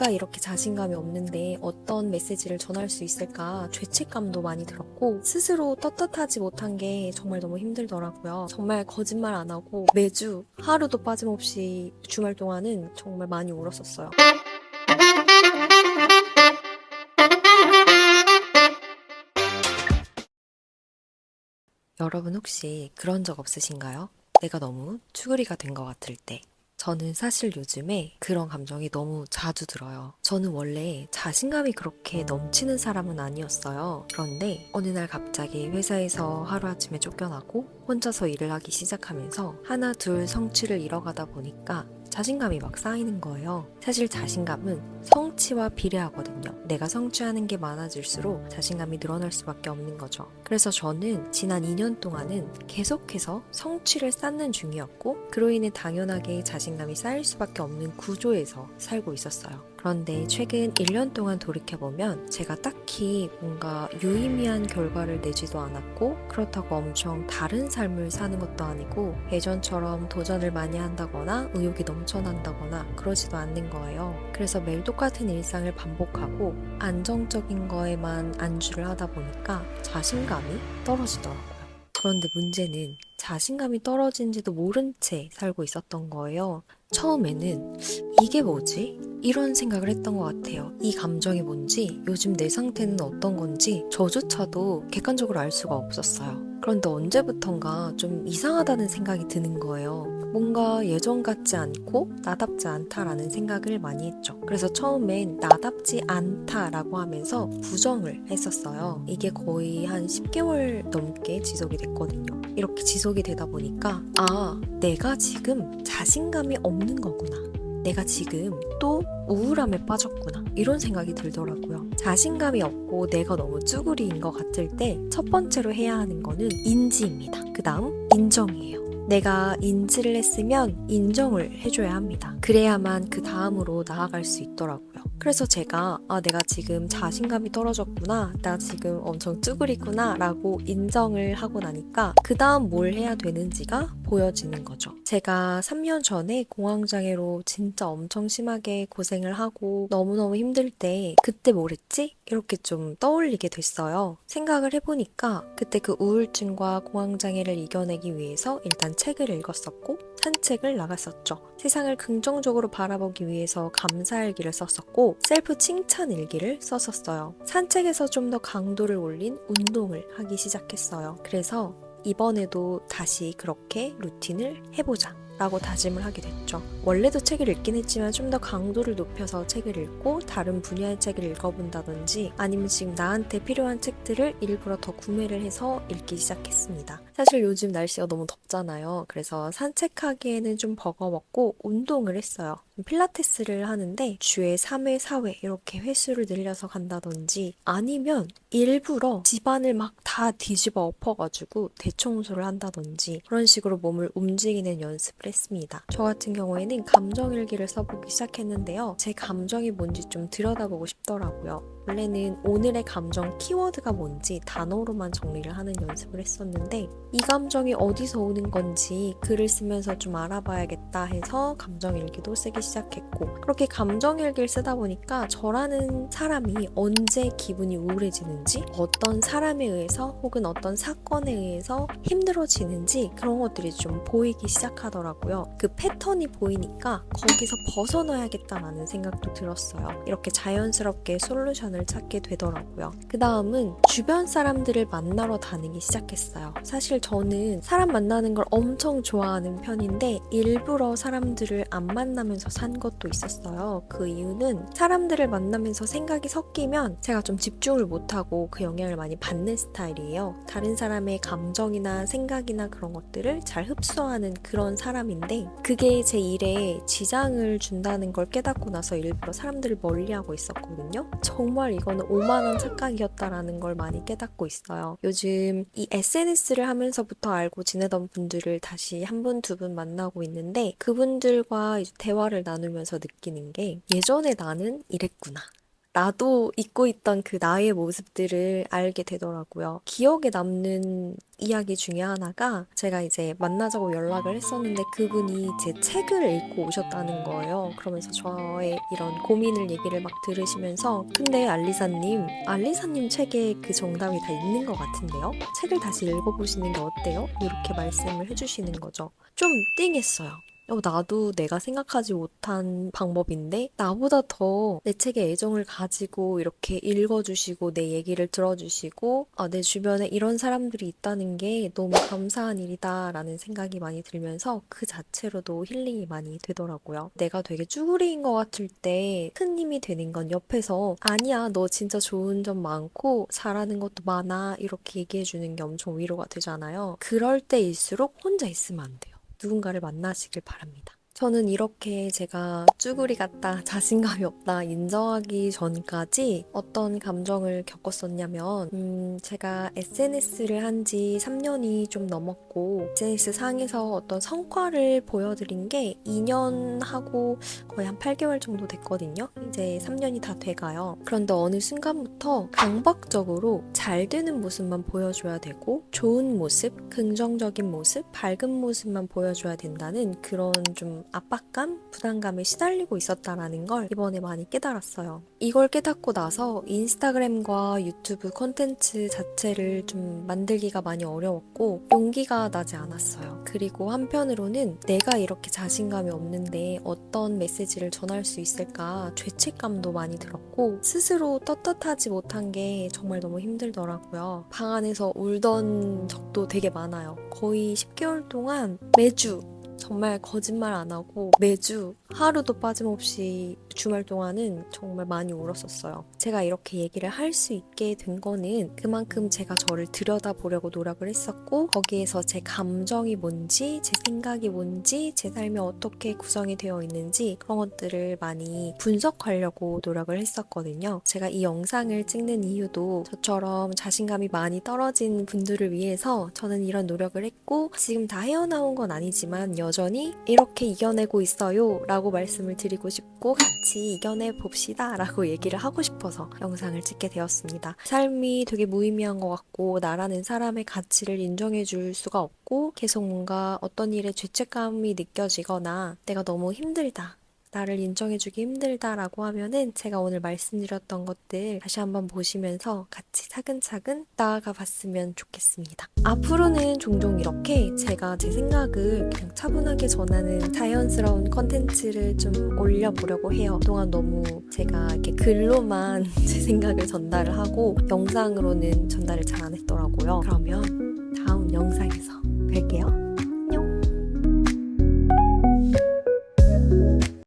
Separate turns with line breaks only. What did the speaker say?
내가 이렇게 자신감이 없는데 어떤 메시지를 전할 수 있을까 죄책감도 많이 들었고 스스로 떳떳하지 못한 게 정말 너무 힘들더라고요. 정말 거짓말 안 하고 매주 하루도 빠짐없이 주말 동안은 정말 많이 울었었어요. 여러분 혹시 그런 적 없으신가요? 내가 너무 쭈구리가 된 것 같을 때. 저는 사실 요즘에 그런 감정이 너무 자주 들어요. 저는 원래 자신감이 그렇게 넘치는 사람은 아니었어요. 그런데 어느 날 갑자기 회사에서 하루아침에 쫓겨나고 혼자서 일을 하기 시작하면서 하나 둘 성취를 이뤄가다 보니까 자신감이 막 쌓이는 거예요. 사실 자신감은 성취와 비례하거든요. 내가 성취하는 게 많아질수록 자신감이 늘어날 수밖에 없는 거죠. 그래서 저는 지난 2년 동안은 계속해서 성취를 쌓는 중이었고, 그로 인해 당연하게 자신감이 쌓일 수밖에 없는 구조에서 살고 있었어요. 그런데 최근 1년 동안 돌이켜보면 제가 딱히 뭔가 유의미한 결과를 내지도 않았고, 그렇다고 엄청 다른 삶을 사는 것도 아니고, 예전처럼 도전을 많이 한다거나 의욕이 넘쳐난다거나 그러지도 않는 거예요. 그래서 매일 똑같은 일상을 반복하고 안정적인 거에만 안주를 하다 보니까 자신감이 떨어지더라고요. 그런데 문제는 자신감이 떨어진지도 모른 채 살고 있었던 거예요. 처음에는 이게 뭐지? 이런 생각을 했던 것 같아요. 이 감정이 뭔지, 요즘 내 상태는 어떤 건지 저조차도 객관적으로 알 수가 없었어요. 그런데 언제부턴가 좀 이상하다는 생각이 드는 거예요. 뭔가 예전 같지 않고 나답지 않다라는 생각을 많이 했죠. 그래서 처음엔 나답지 않다라고 하면서 부정을 했었어요. 이게 거의 한 10개월 넘게 지속이 됐거든요. 이렇게 지속이 되다 보니까 아, 내가 지금 자신감이 없는 거구나. 내가 지금 또 우울함에 빠졌구나. 이런 생각이 들더라고요. 자신감이 없고 내가 너무 쭈구리인 것 같을 때 첫 번째로 해야 하는 거는 인지입니다. 그 다음 인정이에요. 내가 인지를 했으면 인정을 해줘야 합니다. 그래야만 그 다음으로 나아갈 수 있더라고요. 그래서 제가 아 내가 지금 자신감이 떨어졌구나 나 지금 엄청 쭈그리구나 라고 인정을 하고 나니까 그 다음 뭘 해야 되는지가 보여지는 거죠. 제가 3년 전에 공황장애로 진짜 엄청 심하게 고생을 하고 너무너무 힘들 때 그때 뭘 했지? 이렇게 좀 떠올리게 됐어요. 생각을 해보니까 그때 그 우울증과 공황장애를 이겨내기 위해서 일단 책을 읽었었고 산책을 나갔었죠. 세상을 긍정적으로 바라보기 위해서 감사일기를 썼었고 셀프 칭찬 일기를 썼었어요. 산책에서 좀 더 강도를 올린 운동을 하기 시작했어요. 그래서 이번에도 다시 그렇게 루틴을 해보자. 라고 다짐을 하게 됐죠. 원래도 책을 읽긴 했지만 좀 더 강도를 높여서 책을 읽고 다른 분야의 책을 읽어본다든지 아니면 지금 나한테 필요한 책들을 일부러 더 구매를 해서 읽기 시작했습니다. 사실 요즘 날씨가 너무 덥잖아요. 그래서 산책하기에는 좀 버거웠고 운동을 했어요. 필라테스를 하는데 주에 3회, 4회 이렇게 횟수를 늘려서 간다든지 아니면 일부러 집안을 막 다 뒤집어 엎어가지고 대청소를 한다든지 그런 식으로 몸을 움직이는 연습을 했습니다. 저 같은 경우에는 감정일기를 써보기 시작했는데요. 제 감정이 뭔지 좀 들여다보고 싶더라고요. 원래는 오늘의 감정 키워드가 뭔지 단어로만 정리를 하는 연습을 했었는데 이 감정이 어디서 오는 건지 글을 쓰면서 좀 알아봐야겠다 해서 감정일기도 쓰기 시작했고 그렇게 감정일기를 쓰다 보니까 저라는 사람이 언제 기분이 우울해지는지 어떤 사람에 의해서 혹은 어떤 사건에 의해서 힘들어지는지 그런 것들이 좀 보이기 시작하더라고요. 그 패턴이 보이니까 거기서 벗어나야겠다라는 생각도 들었어요. 이렇게 자연스럽게 솔루션 을 찾게 되더라고요. 그 다음은 주변 사람들을 만나러 다니기 시작했어요. 사실 저는 사람 만나는 걸 엄청 좋아하는 편인데 일부러 사람들을 안 만나면서 산 것도 있었어요. 그 이유는 사람들을 만나면서 생각이 섞이면 제가 좀 집중을 못하고 그 영향을 많이 받는 스타일이에요. 다른 사람의 감정이나 생각이나 그런 것들을 잘 흡수하는 그런 사람인데 그게 제 일에 지장을 준다는 걸 깨닫고 나서 일부러 사람들을 멀리하고 있었거든요. 정말 이거는 오만한 착각이었다라는 걸 많이 깨닫고 있어요. 요즘 이 SNS를 하면서부터 알고 지내던 분들을 다시 한 분, 두 분 만나고 있는데 그분들과 대화를 나누면서 느끼는 게 예전에 나는 이랬구나. 나도 잊고 있던 그 나의 모습들을 알게 되더라고요. 기억에 남는 이야기 중에 하나가 제가 이제 만나자고 연락을 했었는데 그분이 제 책을 읽고 오셨다는 거예요. 그러면서 저의 이런 고민을 얘기를 막 들으시면서 근데 알리사님, 알리사님 책에 그 정답이 다 있는 것 같은데요? 책을 다시 읽어보시는 게 어때요? 이렇게 말씀을 해주시는 거죠. 좀 띵했어요. 어, 나도 내가 생각하지 못한 방법인데 나보다 더 내 책에 애정을 가지고 이렇게 읽어주시고 내 얘기를 들어주시고 아, 내 주변에 이런 사람들이 있다는 게 너무 감사한 일이다라는 생각이 많이 들면서 그 자체로도 힐링이 많이 되더라고요. 내가 되게 쭈구리인 것 같을 때 큰 힘이 되는 건 옆에서 아니야 너 진짜 좋은 점 많고 잘하는 것도 많아 이렇게 얘기해 주는 게 엄청 위로가 되잖아요. 그럴 때일수록 혼자 있으면 안 돼요. 누군가를 만나시길 바랍니다. 저는 이렇게 제가 쭈구리 같다, 자신감이 없다 인정하기 전까지 어떤 감정을 겪었었냐면, 음, 제가 SNS를 한 지 3년이 좀 넘었고, SNS 상에서 어떤 성과를 보여드린 게 2년 하고 거의 한 8개월 정도 됐거든요. 이제 3년이 다 돼가요. 그런데 어느 순간부터 강박적으로 잘 되는 모습만 보여줘야 되고, 좋은 모습, 긍정적인 모습, 밝은 모습만 보여줘야 된다는 그런 좀 압박감, 부담감에 시달리고 있었다라는 걸 이번에 많이 깨달았어요. 이걸 깨닫고 나서 인스타그램과 유튜브 콘텐츠 자체를 좀 만들기가 많이 어려웠고 용기가 나지 않았어요. 그리고 한편으로는 내가 이렇게 자신감이 없는데 어떤 메시지를 전할 수 있을까 죄책감도 많이 들었고 스스로 떳떳하지 못한 게 정말 너무 힘들더라고요. 방 안에서 울던 적도 되게 많아요. 거의 10개월 동안 매주 정말 거짓말 안 하고 매주 하루도 빠짐없이 주말 동안은 정말 많이 울었었어요. 제가 이렇게 얘기를 할 수 있게 된 거는 그만큼 제가 저를 들여다보려고 노력을 했었고 거기에서 제 감정이 뭔지 제 생각이 뭔지 제 삶이 어떻게 구성이 되어 있는지 그런 것들을 많이 분석하려고 노력을 했었거든요. 제가 이 영상을 찍는 이유도 저처럼 자신감이 많이 떨어진 분들을 위해서 저는 이런 노력을 했고 지금 다 헤어나온 건 아니지만 여전히 이렇게 이겨내고 있어요 라고 말씀을 드리고 싶고 같이 이겨내 봅시다 라고 얘기를 하고 싶어서 영상을 찍게 되었습니다. 삶이 되게 무의미한 것 같고 나라는 사람의 가치를 인정해 줄 수가 없고 계속 뭔가 어떤 일에 죄책감이 느껴지거나 내가 너무 힘들다. 나를 인정해주기 힘들다라고 하면은 제가 오늘 말씀드렸던 것들 다시 한번 보시면서 같이 차근차근 나아가 봤으면 좋겠습니다. 앞으로는 종종 이렇게 제가 제 생각을 그냥 차분하게 전하는 자연스러운 컨텐츠를 좀 올려보려고 해요. 그동안 너무 제가 이렇게 글로만 제 생각을 전달을 하고 영상으로는 전달을 잘 안 했더라고요. 그러면 다음 영상에서 뵐게요.